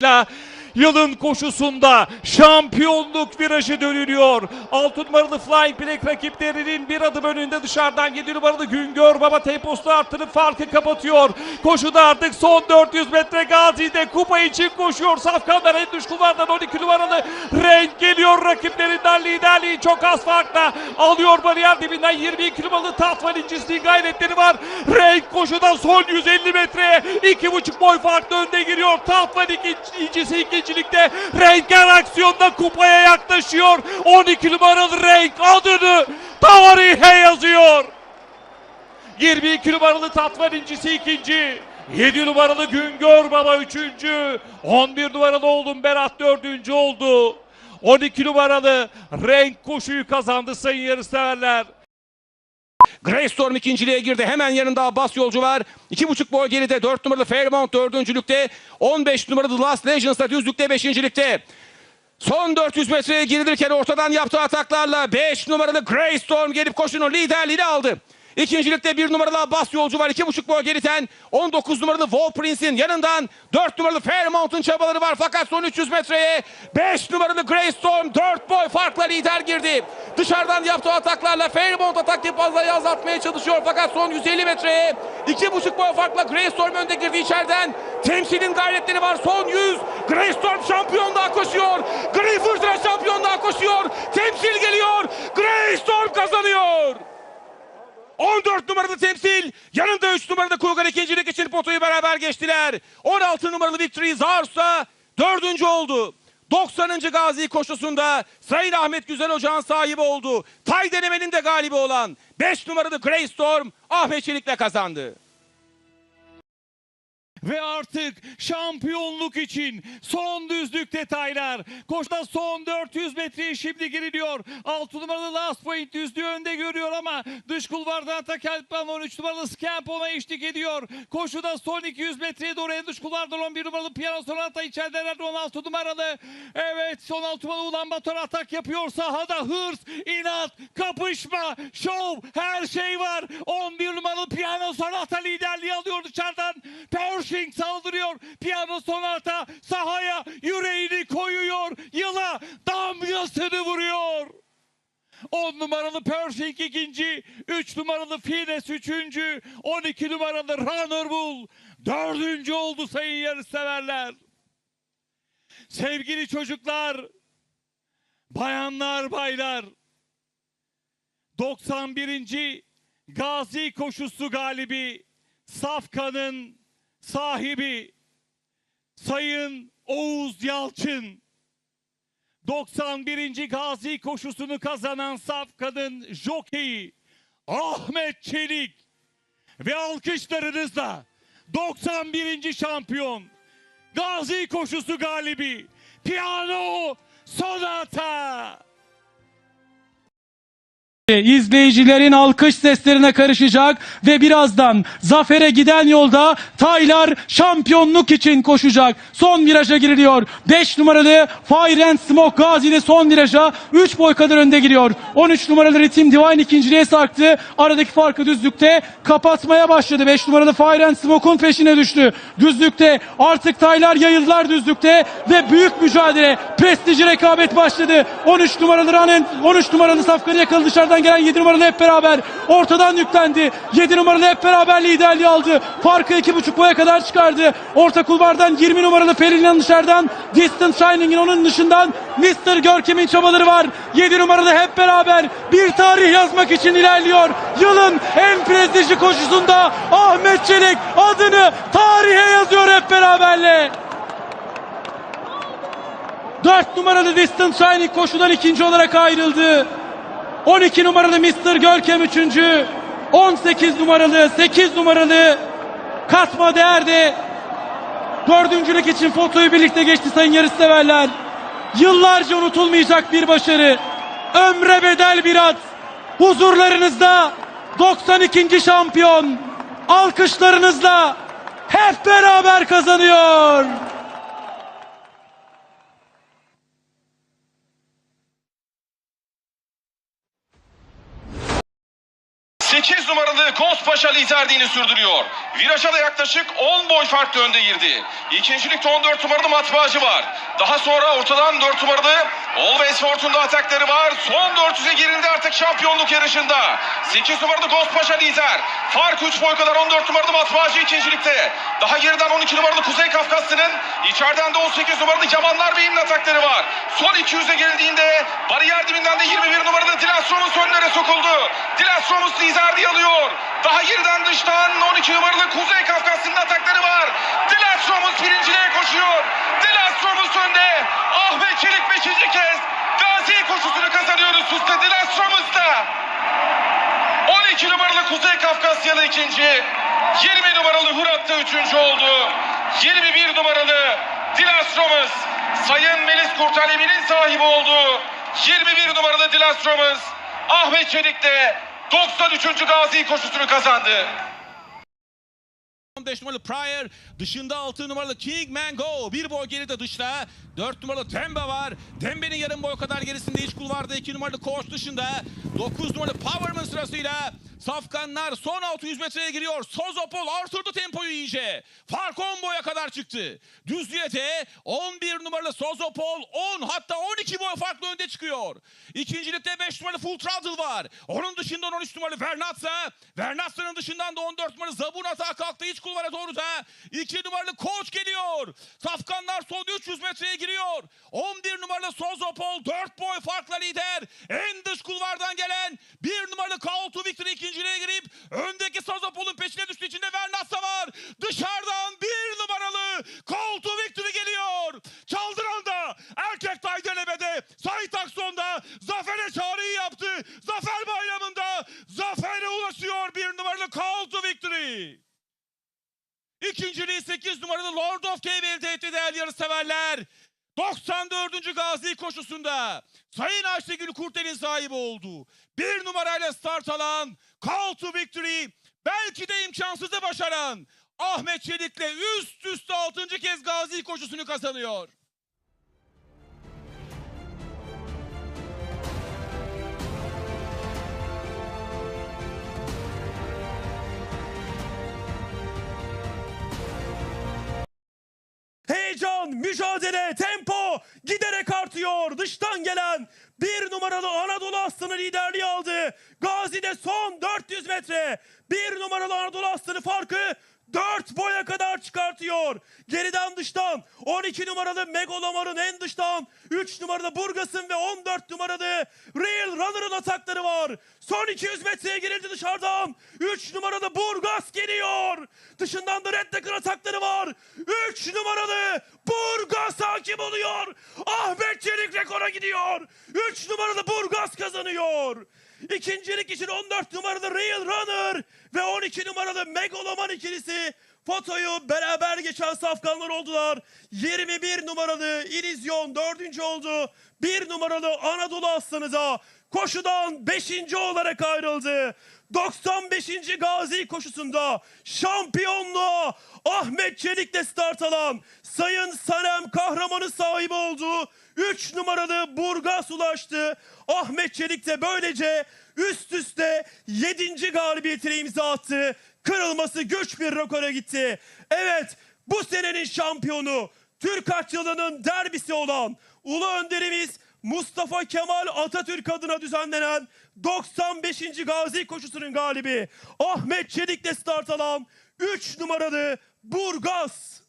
啦。Yılın koşusunda şampiyonluk virajı dönülüyor. 6 numaralı Flying Black rakiplerinin bir adım önünde dışarıdan 7 numaralı Güngör Baba temposunu arttırıp farkı kapatıyor. Koşuda artık son 400 metre Gazi'de kupa için koşuyor. Safkanlar en dış kulvardan 12 numaralı renk geliyor rakiplerinden liderliği çok az farkla alıyor bariyer dibinden 22 numaralı Tatvan incisliği gayretleri var. Renk koşuda son 150 metreye 2,5 boy farklı önde giriyor. Tatvan ikinci, ikincilikte Renkler aksiyonda kupaya yaklaşıyor. 12 numaralı renk adını tarihe yazıyor. 22 numaralı Tatvan incisi ikinci. 7 numaralı Güngör Baba üçüncü. 11 numaralı oğlum Berat dördüncü oldu. 12 numaralı renk koşuyu kazandı sayın yarışseverler. Grey Storm ikinciliğe girdi. Hemen yanında Abbas yolcu var. İki buçuk boy geride. Dört numaralı Fairmount dördüncülükte. 15 numaralı Last Legends da düzlükte beşincilikte. Son 400 metreye girilirken ortadan yaptığı ataklarla 5 numaralı Grey Storm gelip koşunun liderliğini aldı. İkincilikte bir numaralı Abbas yolcu var. iki buçuk boy geriden 19 numaralı Wall Prince'in yanından 4 numaralı Fairmount'un çabaları var. Fakat son 300 metreye 5 numaralı Grey Storm 4 boy farkla lider girdi. Dışarıdan yaptığı ataklarla Fairmount atak yapazlayı azaltmaya çalışıyor. Fakat son 150 metreye 2,5 boy farkla Grey Storm önde girdi içeriden. Temsilin gayretleri var. Son 100. Grey Storm şampiyonluğa koşuyor. Grey Fırtına şampiyonluğa koşuyor. Temsil geliyor. Grey Storm kazanıyor. 14 numaralı temsil. Yanında 3 numaralı Kulgar ikincilik için potoyu beraber geçtiler. 16 numaralı Victory Zarsa dördüncü oldu. 90. Gazi koşusunda Sayın Ahmet Güzel Ocağın sahibi oldu. Tay denemenin de galibi olan 5 numaralı Grey Storm Ahmet Çelik'le kazandı. Ve artık şampiyonluk için son düzlük detaylar. Koşta son 400 metreye şimdi giriliyor. 6 numaralı Last Point düzlüğü önde görüyor ama dış kulvardan Takelpan 13 numaralı Scamp ona eşlik ediyor. Koşuda son 200 metreye doğru en dış kulvardan 11 numaralı Piano Sonata içerideler 16 numaralı. Evet son 16 numaralı Ulan Bator atak yapıyor. Sahada hırs, inat, kapışma, şov her şey var. 11 numaralı Piano Sonata liderliği alıyor dışarıdan. Pershing saldırıyor. Piano Sonata sahaya yüreğini koyuyor. Yıla damgasını vuruyor. 10 numaralı Pershing ikinci, 3 numaralı Fines üçüncü, 12 numaralı Runner Bull dördüncü oldu sayın yarışseverler. Sevgili çocuklar, bayanlar, baylar, 91. Gazi koşusu galibi Safkan'ın sahibi Sayın Oğuz Yalçın 91. Gazi koşusunu kazanan Safkan'ın jokeyi Ahmet Çelik ve alkışlarınızla 91. şampiyon Gazi koşusu galibi Piano Sonata İzleyicilerin alkış seslerine karışacak ve birazdan zafere giden yolda Taylar şampiyonluk için koşacak. Son viraja giriliyor. 5 numaralı Fire and Smoke Gazi'de son viraja 3 boy kadar önde giriyor. 13 numaralı Ritim Divine ikinciliğe sarktı. Aradaki farkı düzlükte kapatmaya başladı. 5 numaralı Fire and Smoke'un peşine düştü. Düzlükte artık Taylar yayıldılar düzlükte ve büyük mücadele prestijli rekabet başladı. 13 numaralı Ranen 13 numaralı Safkan'ı yakaladı dışarıdan gelen 7 numaralı hep beraber ortadan yüklendi. 7 numaralı hep beraber liderliği aldı. Farkı 2,5 boya kadar çıkardı. Orta kulvardan 20 numaralı Felin'in dışarıdan Distant Shining'in onun dışından Mr. Görkem'in çabaları var. 7 numaralı hep beraber bir tarih yazmak için ilerliyor. Yılın en prestijli koşusunda Ahmet Çelik adını tarihe yazıyor hep beraberle. 4 numaralı Distant Shining koşudan ikinci olarak ayrıldı. 12 numaralı Mr. Görkem üçüncü. 18 numaralı 8 numaralı Katma Değer'de dördüncülük için fotoyu birlikte geçti sayın yarışseverler. Yıllarca unutulmayacak bir başarı. Ömre bedel bir at. Huzurlarınızda 92. şampiyon. Alkışlarınızla hep beraber kazanıyor. 8 numaralı Kozpaşa liderliğini sürdürüyor. Viraja da yaklaşık 10 boy farklı önde girdi. İkincilikte 14 numaralı Matbaacı var. Daha sonra ortadan 4 numaralı Always Fortune'da atakları var. Son 400'e girildi artık şampiyonluk yarışında. 8 numaralı Kozpaşa lider. Fark 3 boy kadar 14 numaralı Matbaacı ikincilikte. Daha geriden 12 numaralı Kuzey Kafkaslı'nın içeriden de 18 numaralı Yamanlar Bey'in atakları var. Son 200'e geldiğinde bariyer dibinden de 21 numaralı Dilas Romus önlere sokuldu. Dilas Romus liderliği alıyor. Daha geriden dıştan 12 numaralı Kuzey Kafkaslı'nın atakları var. Dilas Romus birinciliğe koşuyor. Dilas Romus önde. Ahmet Çelik 5. kez Gazi koşusunu kazanıyoruz. Üstte Dilas Romus'ta. 12 numaralı Kuzey Kafkasyalı ikinci. 20 numaralı Hurat da üçüncü oldu. 21 numaralı Dilas Romus. Sayın Melis Kurtalemi'nin sahibi oldu. 21 numaralı Dilas Romus. Ahmet Çelik de 93. Gazi koşusunu kazandı. 15 numaralı Pryor, dışında 6 numaralı King Mango, bir boy geride dışta. 4 numaralı Demba var. Dembe'nin yarım boy kadar gerisinde iç kulvarda 2 numaralı Koç dışında. 9 numaralı Powerman sırasıyla Safkanlar son 600 metreye giriyor. Sozopol artırdı tempoyu iyice. Fark 10 boya kadar çıktı. Düzlüğe de 11 numaralı Sozopol 10 hatta 12 boy farklı önde çıkıyor. İkincilikte 5 numaralı Full Throttle var. Onun dışından 13 numaralı Vernatsa. Vernatsa'nın dışından da 14 numaralı Zabun atağa kalktı iç kulvara doğru da. 2 numaralı Koç geliyor. Safkanlar son 300 metreye giriyor. 11 numaralı Sozopol 4 boy farkla lider. En dış kulvardan gelen 1 numaralı Call to Victory ikinciliğe girip öndeki Sozopol'un peşine düştüğü içinde Vernatsa var. Dışarıdan 1 numaralı Call to Victory geliyor. Çaldıran'da erkek Taydenebe'de Sait Akson'da zafere çağrıyı yaptı. Zafer bayramında zafere ulaşıyor 1 numaralı to Victory. İkinciliği 8 numaralı Lord of Cave elde etti değerli yarışseverler. 94. Gazi koşusunda Sayın Ayşegül Kurtel'in sahibi oldu. Bir numarayla start alan Call to Victory belki de imkansızı başaran Ahmet Çelik'le üst üste 6. kez Gazi koşusunu kazanıyor. Mücadele, tempo giderek artıyor. Dıştan gelen bir numaralı Anadolu Aslanı liderliği aldı. Gazi'de son 400 metre. Bir numaralı Anadolu Aslanı farkı 4 boya kadar çıkartıyor. Geriden dıştan 12 numaralı Megalomar'ın en dıştan 3 numaralı Burgas'ın ve 14 numaralı Real Runner'ın atakları var. Son 200 metreye girildi dışarıdan. 3 numaralı Burgas geliyor. Dışından da Red Decker atakları var. 3 numaralı Burgas hakim oluyor. Ahmet Çelik rekora gidiyor. 3 numaralı Burgas kazanıyor. İkincilik için 14 numaralı Real Runner ve 12 numaralı Megaloman ikilisi fotoyu beraber geçen safkanlar oldular. 21 numaralı İllüzyon dördüncü oldu. 1 numaralı Anadolu Aslanı da koşudan 5. olarak ayrıldı. 95. Gazi koşusunda şampiyonluğa Ahmet Çelik'le start alan Sayın Sanem Kahramanı sahibi oldu. 3 numaralı Burgas ulaştı. Ahmet Çelik de böylece üst üste 7. galibiyetine imza attı. Kırılması güç bir rekora gitti. Evet bu senenin şampiyonu Türk Açılının derbisi olan Ulu Önderimiz Mustafa Kemal Atatürk adına düzenlenen 95. Gazi koşusunun galibi Ahmet Çelik'le start alan 3 numaralı Burgas